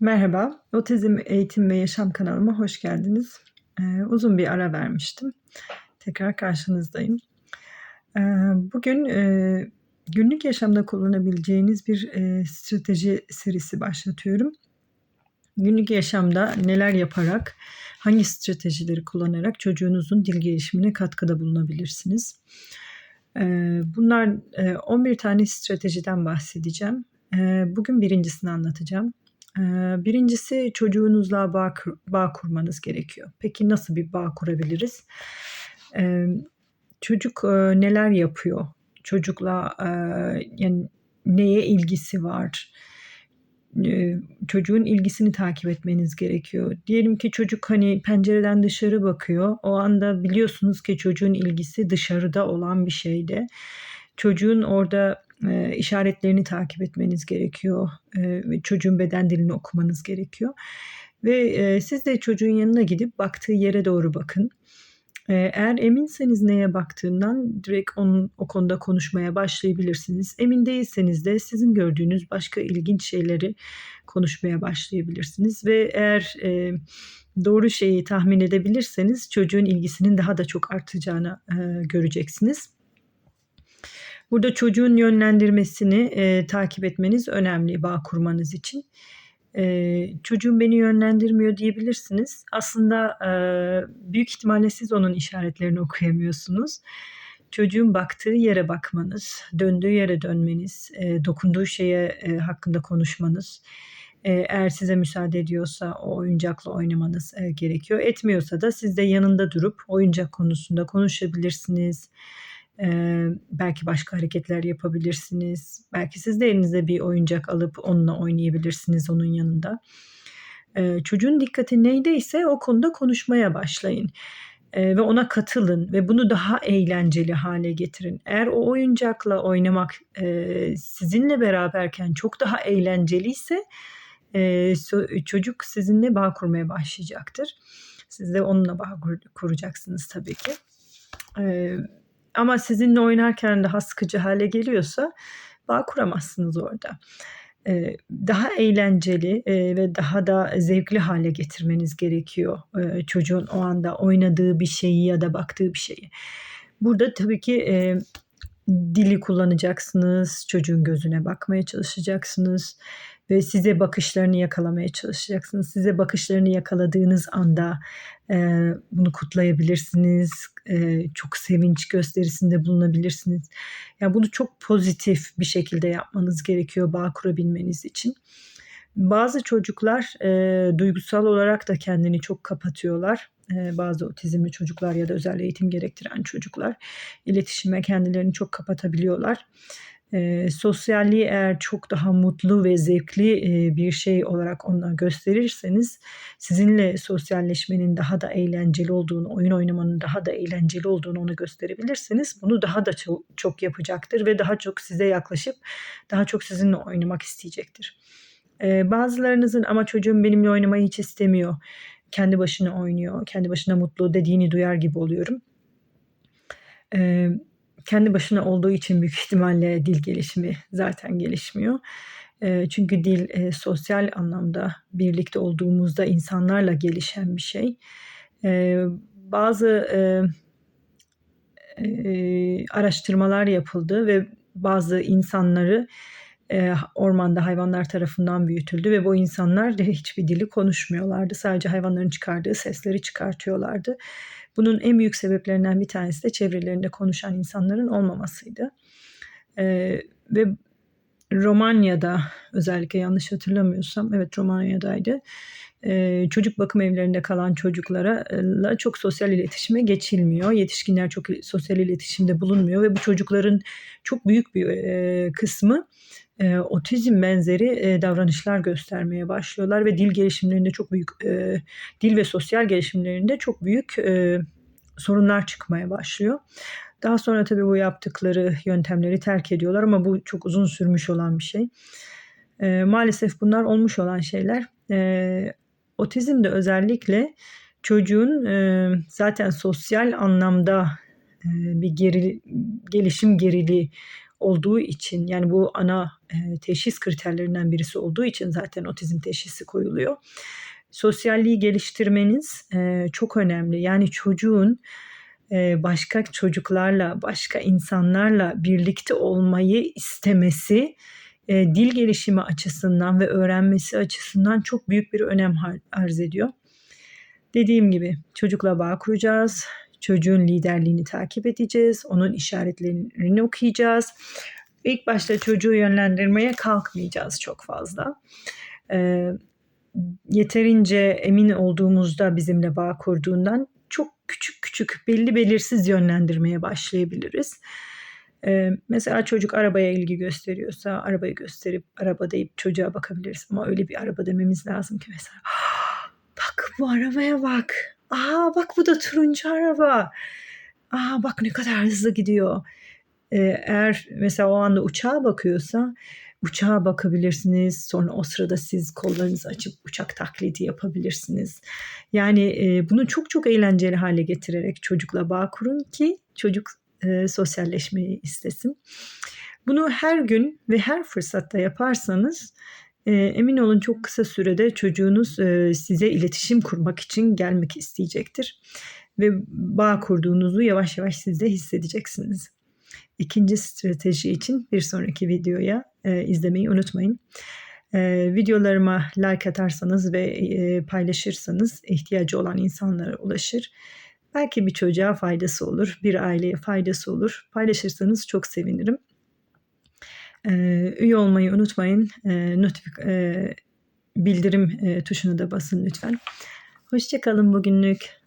Merhaba, Otizm Eğitim ve Yaşam kanalıma hoş geldiniz. Eee, uzun bir ara vermiştim. Tekrar karşınızdayım. Eee, bugün, eee, günlük yaşamda kullanabileceğiniz bir, eee, strateji serisi başlatıyorum. Günlük yaşamda neler yaparak, hangi stratejileri kullanarak çocuğunuzun dil gelişimine katkıda bulunabilirsiniz? Eee, bunlar, eee, 11 tane stratejiden bahsedeceğim. Eee, bugün birincisini anlatacağım. Eee, birincisi çocuğunuzla bağ bağ kurmanız gerekiyor. Peki nasıl bir bağ kurabiliriz? Emm, çocuk, eee, neler yapıyor? Çocukla, eee, yani neye ilgisi var? Eee, çocuğun ilgisini takip etmeniz gerekiyor. Diyelim ki çocuk, hani, pencereden dışarı bakıyor. O anda biliyorsunuz ki çocuğun ilgisi dışarıda olan bir şeyde. Çocuğun orada, eee, işaretlerini takip etmeniz gerekiyor, ve çocuğun beden dilini okumanız gerekiyor ve, eee, siz de çocuğun yanına gidip baktığı yere doğru bakın. Eee, eğer eminseniz neye baktığından direkt onun o konuda konuşmaya başlayabilirsiniz. Emin değilseniz de sizin gördüğünüz başka ilginç şeyleri konuşmaya başlayabilirsiniz ve eğer, eee, doğru şeyi tahmin edebilirseniz çocuğun ilgisinin daha da çok artacağını, eee, göreceksiniz. Burada çocuğun yönlendirmesini, eee, takip etmeniz önemli bağ kurmanız için. Eee, "Çocuğum beni yönlendirmiyor." diyebilirsiniz. Aslında, eee, büyük ihtimalle siz onun işaretlerini okuyamıyorsunuz. Çocuğun baktığı yere bakmanız, döndüğü yere dönmeniz, eee, dokunduğu şeye, eee, hakkında konuşmanız, eee, eğer size müsaade ediyorsa o oyuncakla oynamanız, eee, gerekiyor. Etmiyorsa da siz de yanında durup oyuncak konusunda konuşabilirsiniz. Eee, belki başka hareketler yapabilirsiniz. Belki siz de elinize bir oyuncak alıp onunla oynayabilirsiniz onun yanında. Eee, çocuğun dikkati neydeyse o konuda konuşmaya başlayın, eee, ve ona katılın ve bunu daha eğlenceli hâle getirin. Eğer o oyuncakla oynamak, eee, sizinle beraberken çok daha eğlenceliyse, so çocuk sizinle bağ kurmaya başlayacaktır. Siz de onunla bağ kur kuracaksınız tabii ki. Eee, ama sizinle oynarken daha sıkıcı hâle geliyorsa bağ kuramazsınız orada. Eee, daha eğlenceli, eee, ve daha da zevkli hâle getirmeniz gerekiyor, eee, çocuğun o anda oynadığı bir şeyi ya da baktığı bir şeyi. Burada tabii ki, eee, dili kullanacaksınız, çocuğun gözüne bakmaya çalışacaksınız ve size bakışlarını yakalamaya çalışacaksınız. Size bakışlarını yakaladığınız anda, eee, bunu kutlayabilirsiniz, eee, çok sevinç gösterisinde bulunabilirsiniz. Ya, bunu çok pozitif bir şekilde yapmanız gerekiyor bağ kurabilmeniz için. Bazı çocuklar, eee, duygusal olarak da kendini çok kapatıyorlar. Eee, bazı otizmli çocuklar ya da özel eğitim gerektiren çocuklar iletişime kendilerini çok kapatabiliyorlar. Eee, sosyalliği eğer çok daha mutlu ve zevkli, eee, bir şey olarak ona gösterirseniz sizinle sosyalleşmenin daha da eğlenceli olduğunu, oyun oynamanın daha da eğlenceli olduğunu ona gösterebilirseniz bunu daha da ço çok yapacaktır ve daha çok size yaklaşıp daha çok sizinle oynamak isteyecektir. Eee, bazılarınızın "Ama çocuğum benimle oynamayı hiç istemiyor, kendi başına oynuyor, kendi başına mutlu." dediğini duyar gibi oluyorum. Eee, kendi başına olduğu için büyük ihtimalle dil gelişimi zaten gelişmiyor. Çünkü dil, sosyal anlamda birlikte olduğumuzda insanlarla gelişen bir şey. Bazı, araştırmalar yapıldı ve bazı insanları, eee, ormanda hayvanlar tarafından büyütüldü ve bu insanlar hiçbir dili konuşmuyorlardı. Sadece hayvanların çıkardığı sesleri çıkartıyorlardı. Bunun en büyük sebeplerinden bir tanesi de çevrelerinde konuşan insanların olmamasıydı. Eee, ve Romanya'da özellikle yanlış hatırlamıyorsam, evet Romanya'daydı. Eee, çocuk bakım evlerinde kalan çocuklara la çok sosyal iletişime geçilmiyor. Yetişkinler çok sosyal iletişimde bulunmuyor ve bu çocukların çok büyük bir, eee, kısmı, eee, otizm benzeri, eee, davranışlar göstermeye başlıyorlar ve dil gelişimlerinde çok büyük, eee, dil ve sosyal gelişimlerinde çok büyük, eee, sorunlar çıkmaya başlıyor. Daha sonra tabii bu yaptıkları yöntemleri terk ediyorlar ama bu çok uzun sürmüş olan bir şey. Eee, maalesef bunlar olmuş olan şeyler. Eee, otizmde özellikle çocuğun, eee, zaten sosyal anlamda, eee, bir geri gelişim geriliği olduğu için, yani bu ana eee, teşhis kriterlerinden birisi olduğu için zaten otizm teşhisi koyuluyor. Sosyalliği geliştirmeniz, eee, çok önemli. Yani çocuğun, eee, başka çocuklarla, başka insanlarla birlikte olmayı istemesi, dil gelişimi açısından ve öğrenmesi açısından çok büyük bir önem arz ediyor. Dediğim gibi çocukla bağ kuracağız, çocuğun liderliğini takip edeceğiz, onun işaretlerini okuyacağız. İlk başta çocuğu yönlendirmeye kalkmayacağız çok fazla. Eee, yeterince emin olduğumuzda bizimle bağ kurduğundan çok küçük küçük, belli belirsiz yönlendirmeye başlayabiliriz. Eee, mesela çocuk arabaya ilgi gösteriyorsa arabayı gösterip araba deyip çocuğa bakabiliriz ama öyle bir araba dememiz lazım ki mesela "Bak bu arabaya bak. A, bak bu da turuncu araba. A, bak ne kadar hızlı gidiyor." Eee, eğer mesela o anda uçağa bakıyorsa uçağa bakabilirsiniz. Sonra o sırada siz kollarınızı açıp uçak taklidi yapabilirsiniz. Yani, eee, bunu çok çok eğlenceli hâle getirerek çocukla bağ kurun ki çocuk, eee, sosyalleşmeyi istesin. Bunu her gün ve her fırsatta yaparsanız, emin olun çok kısa sürede çocuğunuz, eee, size iletişim kurmak için gelmek isteyecektir ve bağ kurduğunuzu yavaş yavaş siz de hissedeceksiniz. 2. strateji için bir sonraki videoya, eee, izlemeyi unutmayın. Eee, videolarıma like atarsanız ve, paylaşırsanız ihtiyacı olan insanlara ulaşır. Belki bir çocuğa faydası olur, bir aileye faydası olur. Paylaşırsanız çok sevinirim. Eee, üye olmayı unutmayın. Eee, notifik eee, bildirim, eee, tuşuna da basın lütfen. Hoşça kalın bugünlük.